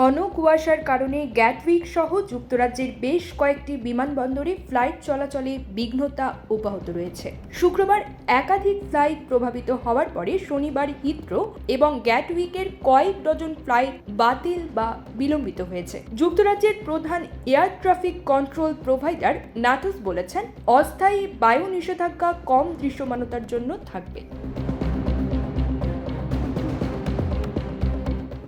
ঘন কুয়াশার কারণে গ্যাটউইক সহ যুক্তরাজ্যের বেশ কয়েকটি বিমানবন্দরে ফ্লাইট চলাচলে বিঘ্নতা অব্যাহত রয়েছে। শুক্রবার একাধিক ফ্লাইট প্রভাবিত হওয়ার পরে শনিবার হিথ্রো এবং গ্যাটউইকের কয়েক ডজন ফ্লাইট বাতিল বা বিলম্বিত হয়েছে। যুক্তরাজ্যের প্রধান air traffic control provider NATS বলেছেন, অস্থায়ী বায়ু নিষেধাজ্ঞা কম দৃশ্যমানতার জন্য থাকবে।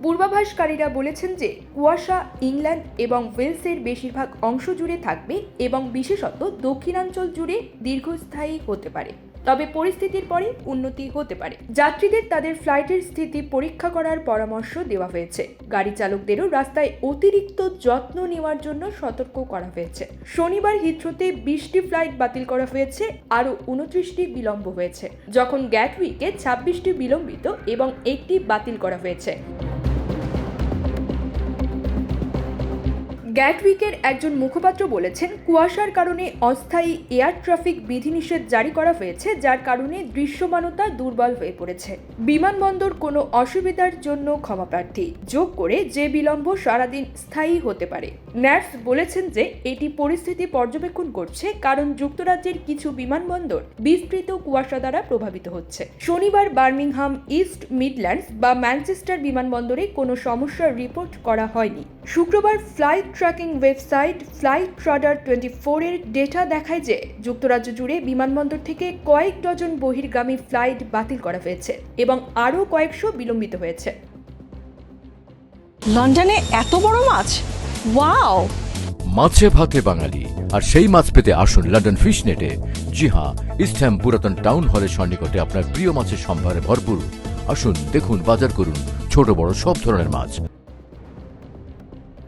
পূর্বাভাসকারীরা বলেছেন যে কুয়াশা, ইংল্যান্ড এবং ওয়েলসের বেশিরভাগ অংশ জুড়ে থাকবে এবং বিশেষত দক্ষিণাঞ্চল জুড়ে দীর্ঘস্থায়ী হতে পারে। তবে পরিস্থিতির পরে উন্নতি হতে পারে। যাত্রীদের তাদের ফ্লাইটের স্থিতি পরীক্ষা করার পরামর্শ দেওয়া হয়েছে। গাড়ি চালকদেরও রাস্তায় অতিরিক্ত যত্ন নেওয়ার জন্য সতর্ক করা হয়েছে। শনিবার হিথ্রোতে বিশটি ফ্লাইট বাতিল করা হয়েছে, আরও উনত্রিশটি বিলম্ব হয়েছে। যখন গ্যাটউইকে ছাব্বিশটি বিলম্বিত এবং একটি বাতিল করা হয়েছে। গ্যাটউইকের একজন মুখপাত্র বলেছেন, কুয়াশার কারণে অস্থায়ী এয়ার ট্রাফিক বিধিনিষেধ জারি করা হয়েছে, যার কারণে দৃশ্যমানতা দুর্বল হয়ে পড়েছে। বিমানবন্দর কোনো অসুবিধার জন্য ক্ষমাপ্রার্থী যোগ করে যে বিলম্ব সারাদিন স্থায়ী হতে পারে। ন্যাটস বলেছেন যে, এটি পরিস্থিতি পর্যবেক্ষণ করছে, কারণ যুক্তরাজ্যের কিছু বিমানবন্দর বিস্তৃত কুয়াশা দ্বারা প্রভাবিত হচ্ছে। শনিবার বার্মিংহাম ইস্ট মিডল্যান্ডস বা ম্যানচেস্টার বিমানবন্দরে কোনো সমস্যার রিপোর্ট করা হয়নি। শুক্রবার flight tracking website flight radar twenty ফোরের ডেটা দেখায় যে যুক্তরাজ্য জুড়ে বিমানবন্দর থেকে কয়েক ডজন বহির্গামী ফ্লাইট বাতিল করা হয়েছে এবং আরও কয়েকশো বিলম্বিত হয়েছে। লন্ডনে এত বড় মাছ? ওয়াও! মাছে ভাতে বাঙালি আর সেই মাছ পেতে আসুন লন্ডন ফিশ নেটে জি হ্যাঁ ইস্টহ্যাম পুরাতন টাউন হলের সন্নিকটে আপনার প্রিয় মাছের সম্ভারে ভরপুর। আসুন দেখুন বাজার করুন ছোট বড় সব ধরনের মাছ।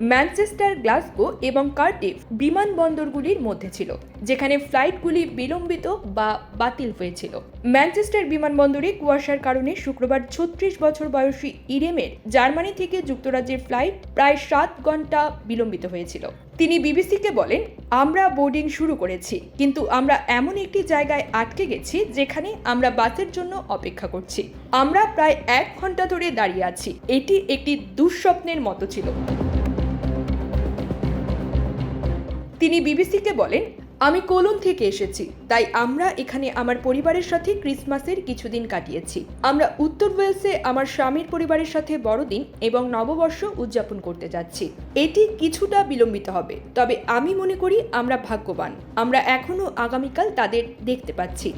ম্যানচেস্টার, গ্লাসগো এবং কার্ডিফ বিমানবন্দরগুলির মধ্যে ছিল, যেখানে ফ্লাইটগুলি বিলম্বিত বা বাতিল হয়েছিল। ম্যানচেস্টার বিমানবন্দরে কুয়াশার কারণে শুক্রবার ছত্রিশ বছর বয়সী ইরেমের জার্মানি থেকে যুক্তরাজ্যের ফ্লাইট প্রায় সাত ঘণ্টা বিলম্বিত হয়েছিল। তিনি বিবিসিকে বলেন, আমরা বোর্ডিং শুরু করেছি, কিন্তু আমরা এমন একটি জায়গায় আটকে গেছি যেখানে আমরা বাসের জন্য অপেক্ষা করছি। আমরা প্রায় এক ঘণ্টা ধরে দাঁড়িয়ে আছি। এটি একটি দুঃস্বপ্নের মতো ছিল। তিনি বিবিসিকে বলেন, আমি কোলন থেকে এসেছি, তাই আমরা এখানে আমার পরিবারের সাথে ক্রিসমাসের কিছুদিন কাটিয়েছি। আমরা উত্তর ওয়েলসে আমার স্বামীর পরিবারের সাথে বড়দিন এবং নববর্ষ উদযাপন করতে যাচ্ছি। এটি কিছুটা বিলম্বিত হবে, তবে আমি মনে করি আমরা ভাগ্যবান। আমরা এখনও আগামীকাল তাদের দেখতে পাচ্ছি।